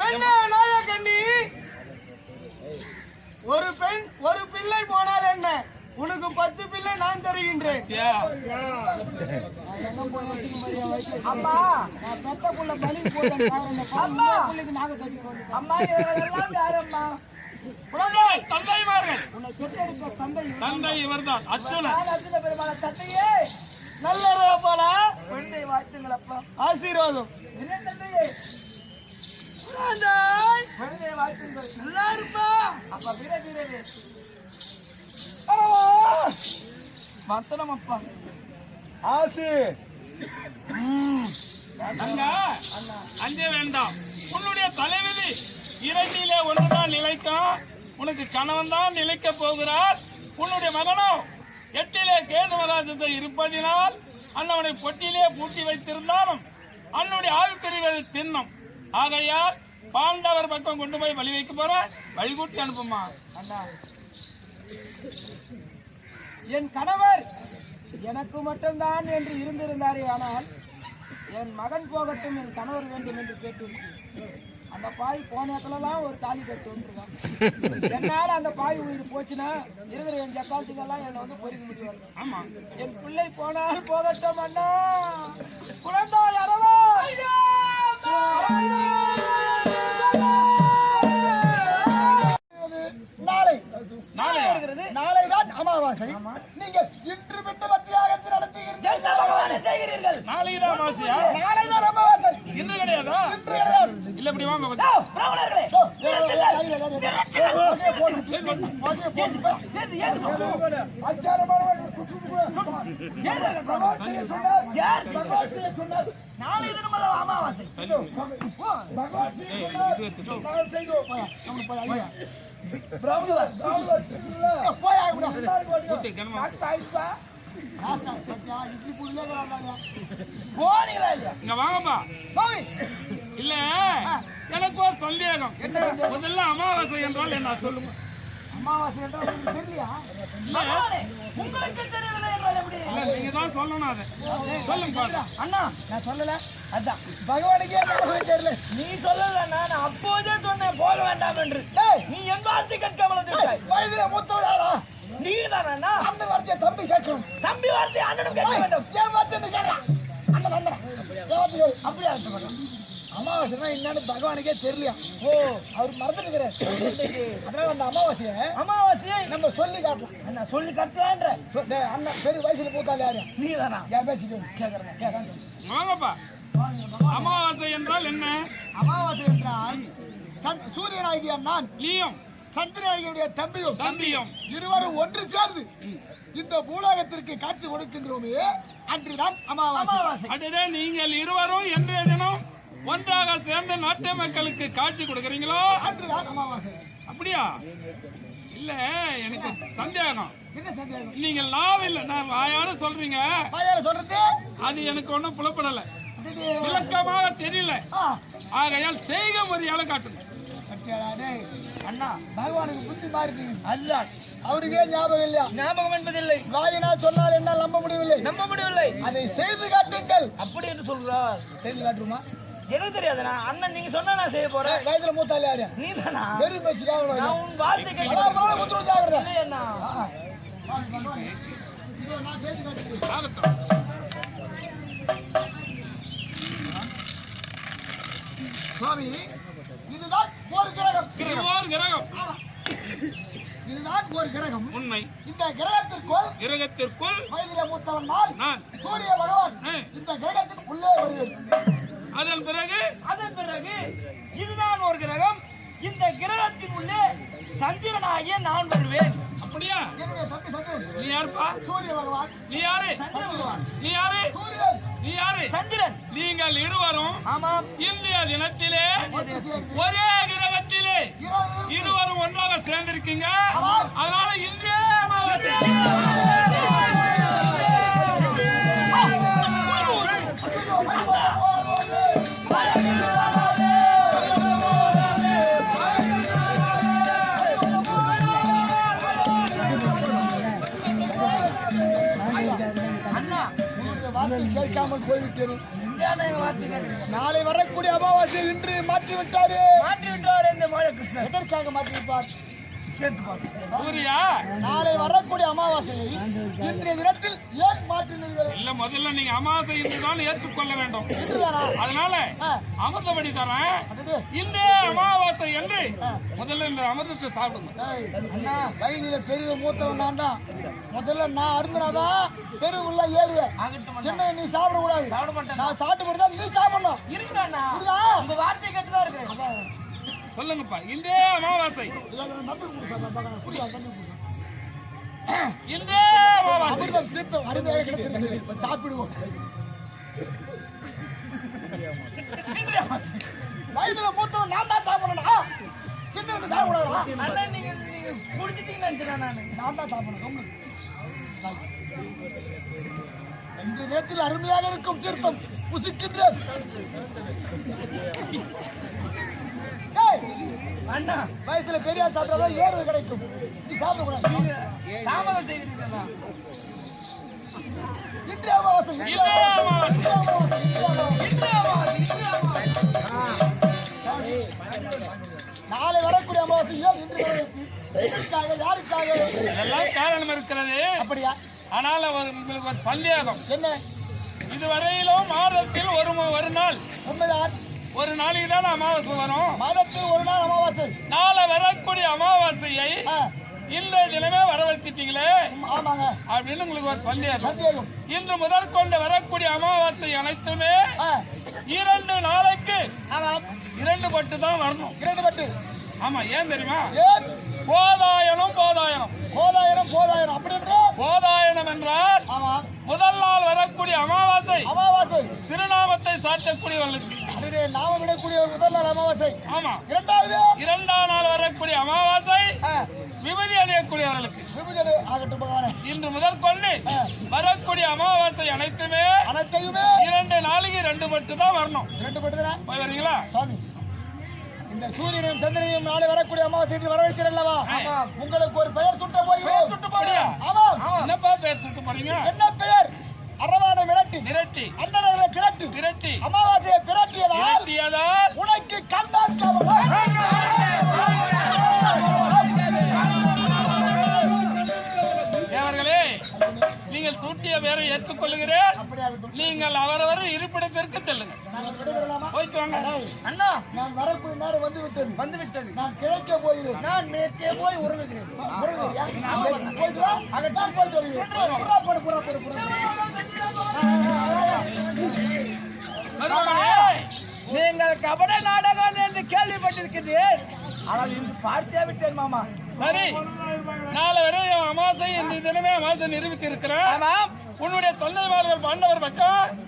பெண்ணே நாயகண்ணி ஒரு பெண் ஒரு பிள்ளை போனால் என்ன? உனக்கு பத்து பிள்ளை நான் தருகின்றேன். அம்மா பெத்த புள்ள பலி அம்மா. அம்மா இவரெல்லாம் யாரம்மா? தந்தை இவர்தான். அர்ஜுன பெருமான தந்தையே நல்ல போல. குழந்தை வாழ்த்துங்களப்பா ஆசீர்வாதம். என்ன தந்தையே? நல்லா இருப்பா. அப்பா வீர வீரவே மத்தனம் அப்பா. ஆசி. அங்க அஞ்ச வேண்டாம். உன்னுடைய தலைவிதி இரண்டிலே ஒன்றுதான் நிலைக்கும். உனக்கு கணவன் தான் நிலைக்க போகிறார். உன்னுடைய மகனோ எட்டிலே கேது மகாசத்தை இருப்பதினால் அண்ணவனை பொட்டிலே பூட்டி வைத்திருந்தாலும் அன்னுடைய ஆவி பிரிவது தின்னும் ஆகையால் பாண்டவர் பக்கம் கொண்டு போய் வழி வைக்க போற? வழிகூட்டி அனுப்புமா? அண்ணா. என் கணவர் எனக்கு மட்டும்தான் என்று இருந்திருந்தாரே ஆனால் என் மகன் போகட்டும் என் கணவர் வேண்டும் என்று கேட்டிருக்கிறேன் அந்த பாய் போன இடத்துலலாம் ஒரு தாலி கட்டு வந்துருக்கான். என்னால அந்த பாய் உயிர் போச்சுன்னா இருக்கிற என் ஜக்காத்துக்கெல்லாம் என்னை வந்து பொறிக்க முடியாது ஆமா. என் பிள்ளை போனால் போகட்டும் அண்ணா. குழந்தை அரவா அமாவாசை நீங்கள் இன்று விட்டு பத்தியாகத்தில் நடத்துகிறீர்கள் நாளைதான் மாசியா நாளைதான் அமாவாசை இன்று கிடையாதா இன்று கிடையாது இல்ல இப்படி வாங்க கொஞ்சம். நாளை தினம் அமாவாசை வாங்கப்பா இல்ல எனக்கு ஒரு சந்தேகம். முதல்ல அமாவாசை என்றால் என்ன? சொல்லுங்க. அமாவாசை என்றால் தெரியலையா உங்களுக்கு எப்படி இல்ல நீங்க தான் சொல்லணும் அதை. சொல்லுங்க பாரு. அண்ணா நான் சொல்லல. அதான் பகவானுக்கே தெரியல. நீ சொல்லல நான் அப்போதே சொன்னேன் போக வேண்டாம் என்று. நீ என் வார்த்தை கேட்காமல் வயதுல மூத்தவளாடா நீ தானா அண்ணன் வார்த்தையை தம்பி கேட்கணும். தம்பி வார்த்தை அண்ணனும் கேட்க வேண்டும். ஏன் வார்த்தை கேட்கறான் அண்ணன். அப்படியா. அமாவாசைனா என்னன்னு பகவானுக்கே தெரியலையா? ஓ அவர் மறந்துட்டுக்கிறார் அதனால அந்த அமாவாசையை அமாவாசையை நம்ம சொல்லி காட்டலாம். அண்ணா சொல்லி கட்டலான்ற அண்ணன் பெரிய வயசுல மூத்தாள் யாரு? நீ தானா யார் பேசிட்டு கேட்கறேன் கேட்கறேன் வாங்கப்பா. அமாவாசை என்றால் என்ன? அமாவாசை என்றால் சூரியனாகிய நான் லீயம் சந்திரனாகியுடைய தம்பியும் தம்பியம். இருவரும் ஒன்று சேர்ந்து இந்த பூலோகத்திற்கு காட்சி கொடுக்கின்றோமே அன்றுதான் அமாவாசை. அமாவாசை அதுவே நீங்கள் இருவரும் இன்றைய தினம் ஒன்றாக சேர்ந்து நாட்டு மக்களுக்கு காட்சி கொடுக்கறீங்களோ? அப்படியா? இல்ல எனக்கு சந்தேகம். என்ன சந்தேகம்? நீங்கள் நாவில் நான் வாயால சொல்றீங்க. அது எனக்கு ஒண்ணும் புலப்படல. விளக்கமாக தெரியல. ஆகையால் செய்க முறையால டேய். அண்ணா. பகவானுக்கு புத்தி மாறி அல்ல. அவருக்கே ஞாபகம் இல்லையா? ஞாபகம் என்பதில்லை. வாயினால் சொன்னால் என்னால் நம்ப முடியவில்லை. நம்ப முடியவில்லை. அதை செய்து காட்டுங்கள். அப்படி என்று சொல்றார் செய்து காட்டுமா? எனக்கு தெரியாதுண்ணா. அண்ணன் நீங்க சொன்னா நான் செய்ய போறேன். வயதுல மூத்தாள் யாரு? நீ தானா வெறும் பேச்சுக்காக நான் உன் வார்த்தை கேட்கிறேன். உத்தரவு ஜாகிரதை இல்லையண்ணா. சுவாமி இதுதான் ஒரு கிரகம். ஓர் கிரகம். இதுதான் ஒரு கிரகம். உண்மை. இந்த கிரகத்திற்குள் கிரகத்திற்குள் வயதில மூத்தவன் நான். சூரிய பகவான். இந்த கிரகத்தின் உள்ளே வருகிறேன் அதன் பிறகு? அதன் பிறகு இதுதான் ஒரு கிரகம். இந்த கிரகத்தின் உள்ளே சந்திரனாகிய நான் வருவேன். அப்படியா? நீ யாருப்பா? சூரிய பகவான். நீ யாரு? நீ யாரு? நீ யாரு? சந்திரன். நீங்கள் இருவரும் ஆமாம். இந்திய தினத்திலே ஒரே கிரகத்திலே இரவு இருவரும் ஒன்றாக சேர்ந்திருக்கீங்க. அதனால இந்திய அமாவாசை. போய்விட்டேன் நாளை வரக்கூடிய அமாவாசை இன்று மாற்றி விட்டாரு மாற்றி விட்டார் இந்த மழை கிருஷ்ணன் எதற்காக மாற்றி விட்டார் சூரியா நாளை வரக்கூடிய அமாவாசையை இன்றைய தினத்தில் ஏன் மாற்றினீர்கள்? இல்ல முதல்ல நீங்க அமாவாசை என்றுதான் ஏற்றுக்கொள்ள வேண்டும். இன்றுதானா? அதனால. அமிர்தபடி தரேன். இந்த அமாவாசை என்று முதல்ல இந்த அமிர்தத்தை சாப்பிடுங்க. வயதில பெரிய மூத்தவன் நான் தான். முதல்ல நான் அருந்தினாதான் பெரு உள்ள ஏறுவேன் சின்ன நீ சாப்பிட கூடாது சாப்பிட மாட்டேன் நான் சாப்பிட்டு போட்டு நீ சாப்பிடணும். புரியுதா? உங்க வார்த்தை கேட்டு தான் இருக்கிறேன் சொல்லுங்கப்பா. இந்த அமாவாசை. இல்ல, அமாவாசை. தீர்த்தம் அருமையாக சாப்பிடுவோம் வயதுல மூத்தவன் நான் தான் சாப்பிடணும் சின்னவன் சாப்பிடாதா அண்ணா நீங்க நீங்க குடிச்சிட்டீங்கன்னு நினைச்சேன் நானு. நான் தான் சாப்பிடணும் இன்று நேரத்தில் அருமையாக இருக்கும் தீர்த்தம் புசிக்கின்றேன். அண்ணா வயசுல பெரியார் சாப்பிட்டாதான் ஏறுவது கிடைக்கும். நீ சாப்பிடக்கூடாது. தாமதம் செய்கிறீங்களா இன்று அமாவாசை இன்று இந்த அமாவாசை இன்று அமாவாசை, இன்று அமாவாசை. நாளை வரக்கூடிய அமாவாசை ஏன் இன்று யாருக்காக? இதெல்லாம் காரணம் இருக்கிறது. அப்படியா? ஆனால் ஒரு- உங்களுக்கு ஒரு சந்தேகம் என்ன? இதுவரையிலும் மாதத்தில் ஒரு ஒரு நாள். உண்மைதான். ஒரு நாளைக்கு தான் அமாவாசை வரும்? மாதத்தில் ஒரு நாள் அமாவாசை. நாளை வரக்கூடிய அமாவாசையை இந்த தினமே வர வச்சுட்டீங்களே ஆமாங்க. அப்படின்னு உங்களுக்கு ஒரு சந்தேகம். இன்று முதல் கொண்டு வரக்கூடிய அமாவாசை அனைத்துமே இரண்டு நாளைக்கு. இரண்டு பட்டு தான் வரணும். இரண்டு பட்டு. ஆமா ஏன் தெரியுமா? போதாயனம் போதாயனம். போதாயிரம் போதாயிரம் அப்படி என்று போதாயனம் என்றால் முதல் நாள் வரக்கூடிய அமாவாசை. அமாவாசை. திருநாமத்தை சாற்றக்கூடியவர்களுக்கு. அதுவே நாம விடக்கூடிய முதல் நாள் அமாவாசை. ஆமா இரண்டாவது இரண்டாம் நாள் வரக்கூடிய அமாவாசை விபதி அணியக்கூடியவர்களுக்கு. விபஜனை ஆகட்டும் இன்று முதல் கொண்டு வரக்கூடிய அமாவாசை அனைத்துமே அனைத்தையுமே இரண்டு நாளைக்கு ரெண்டு தான் வரணும். இரண்டு பட்டுதானே போய் வரீங்களா? சுவாமி இந்த சூரியனையும் சந்திரனையும் நாளை வரக்கூடிய அமாவாசை என்று வரவேற்கிறேன் அல்லவா? உங்களுக்கு ஒரு பெயர் சுட்ட போகிறோம். சுட்டு போறியா ஆமாம். என்னப்பா பேர் சுட்டு போறீங்க? என்ன பெயர்? அரவானை மிரட்டி விரட்டி அந்த நகரை திரட்டு விரட்டி அமாவாசையை பிரட்டியதால் விரட்டியதால் உனக்கு கண்டான் தேவர்களே நீங்கள் சூட்டிய பேரை ஏற்றுக்கொள்ளுகிறேன். அப்படியாகட்டும் நீங்கள் அவரவர் இருப்பிடத்திற்கு செல்லுங்க போயிட்டு வாங்க. அண்ணா நான் வரக்கூடிய நேரம் வந்து விட்டது வந்து விட்டது நான் கிழக்க போகிறேன். நான் நேற்றே போய் உறவுகிறேன்? போயிட்டு வா. அங்கத்தான் போயிட்டு வருகிறேன் கபட நாடகம் என்று கேள்விப்பட்டிருக்கிறேன். ஆனால் இன்று பார்த்தே விட்டேன் மாமா. சரி. நாளை வரை அமாசை இந்த தினமே அமாசை நிரூபித்து இருக்கிறேன் ஆமாம் உன்னுடைய தொல்லைமார்கள் பாண்டவர் பக்கம்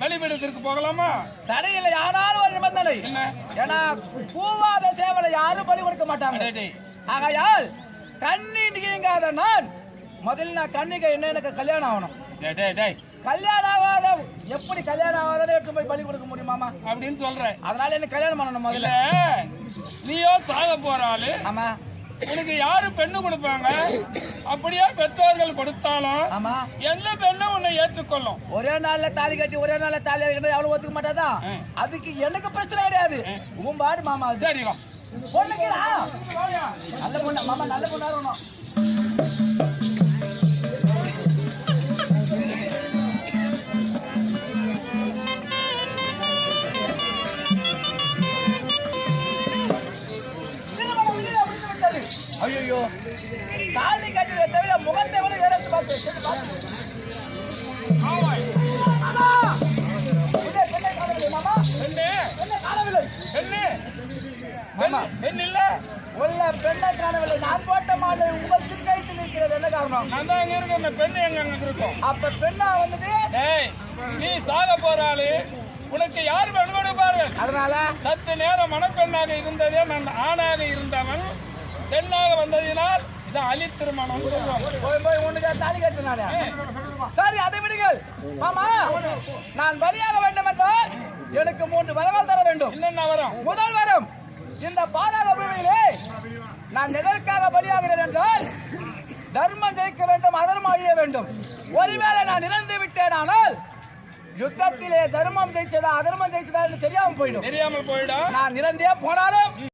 பலிபீடத்திற்கு போகலாமா? தடையில்லை ஆனால் ஒரு நிபந்தனை. என்ன? ஏன்னா பூவாத சேவலை யாரும் பலி கொடுக்க மாட்டாங்க. ஆகையால் கண்ணி நீங்காத நான் முதல்ல நான் கண்ணிக்கு என்ன எனக்கு கல்யாணம் ஆகணும். கல்யாணம் ஆகாத எப்படி கல்யாணம் ஆகாத எடுத்து போய் பலி கொடுக்க முடியுமாமா அப்படின்னு சொல்றேன். அதனால எனக்கு கல்யாணம் பண்ணணும் முதல்ல? நீயோ சாக போற ஆளு. ஆமா. உனக்கு யாரு பெண்ணு கொடுப்பாங்க? அப்படியே பெற்றோர்கள் கொடுத்தாலும் ஆமா. எந்த பெண்ணும் உன்னை ஏற்றுக்கொள்ளும்? ஒரே நாள்ல தாலி கட்டி ஒரே நாள்ல தாலி கட்டி அவ்வளவு ஒத்துக்க மாட்டாதா. அதுக்கு எனக்கு பிரச்சனை கிடையாது. உன் பாடு மாமா அது. சரி வா. பொண்ணுக்குடா. நல்ல பொண்ணு மாமா நல்ல பொண்ணா இருக்கணும். பெண் இல்ல? உள்ள பெண்ணை காணவில்லை. நான் போட்ட மாலை உங்கள் சின்னைத்து நிற்கிறது என்ன காரணம்? நான் தான் அங்க இருக்க பெண்ணு எங்க இருக்கும் அப்ப பெண்ணா வந்தது டேய் நீ சாக போற ஆளு. உனக்கு யார் பெண் கொடுப்பார்கள்? அதனால? சற்று நேரம் மணப்பெண்ணாக இருந்ததே நான் ஆணாக இருந்தவன். பெண்ணாக வந்ததினால் இது அலி திருமணம். சரி அதை விடுங்கள். மாமா நான் பலியாக வேண்டும் என்றால் எனக்கு மூன்று வரவால் தர வேண்டும். என்னென்ன வரும் முதல் வரம் இந்த பாராக பூமியிலே நான் எதற்காக பலியாகிறேன் என்றால் தர்மம் ஜெயிக்க வேண்டும் அதர்மம் அழிய வேண்டும். ஒருவேளை நான் இறந்து விட்டேனானால் யுத்தத்திலே தர்மம் ஜெயிச்சதா அதர்மம் ஜெயிச்சதா என்று தெரியாம போயிடும். தெரியாமல் போயிடும். நான் இறந்தே போனாலும்